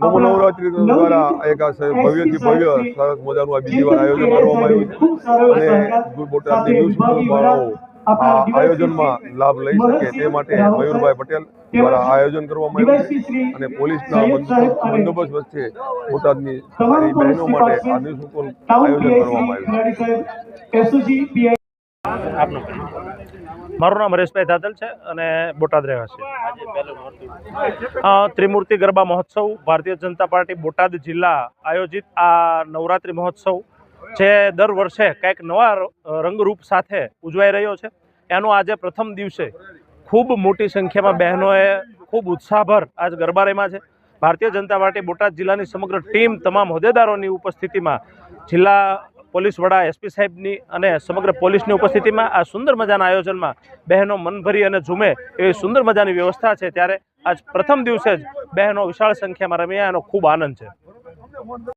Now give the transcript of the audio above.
નવરાત્રી દ્વારા એક ભવ્યથી ભવ્ય સરસ મજાનું આ બીજી વાર આયોજન કરવામાં આવ્યું છે. અને બોટાદની આયોજનમાં લાભ લઈ શકે તે માટે મયુરભાઈ પટેલ દ્વારા આયોજન કરવામાં આવ્યું છે. અને પોલીસના બંદોબસ્ત વચ્ચે બોટાદની તમામ બહેનો માટે આ નિઃશુલ્ક આયોજન કરવામાં આવ્યું છે. આપનું. મારું નામ હરેશભાઈ ધાદલ છે અને બોટાદ રહેવાસી ત્રિમૂર્તિ ગરબા મહોત્સવ ભારતીય જનતા પાર્ટી બોટાદ જિલ્લા આયોજિત આ નવરાત્રિ મહોત્સવ જે દર વર્ષે કંઈક નવા રંગરૂપ સાથે ઉજવાઈ રહ્યો છે. એનો આજે પ્રથમ દિવસે ખૂબ મોટી સંખ્યામાં બહેનોએ ખૂબ ઉત્સાહભર આજ ગરબા રમ્યા છે. ભારતીય જનતા પાર્ટી બોટાદ જિલ્લાની સમગ્ર ટીમ તમામ હોદ્દેદારોની ઉપસ્થિતિમાં જિલ્લા પોલીસ વડા, એસપી સાહેબની અને સમગ્ર પોલીસની ઉપસ્થિતિમાં આ સુંદર મજાના આયોજનમાં બહેનો મનભરી અને ઝૂમે એવી સુંદર મજાની વ્યવસ્થા છે. ત્યારે આજ પ્રથમ દિવસે જ બહેનો વિશાળ સંખ્યામાં રમ્યા, એનો ખૂબ આનંદ છે.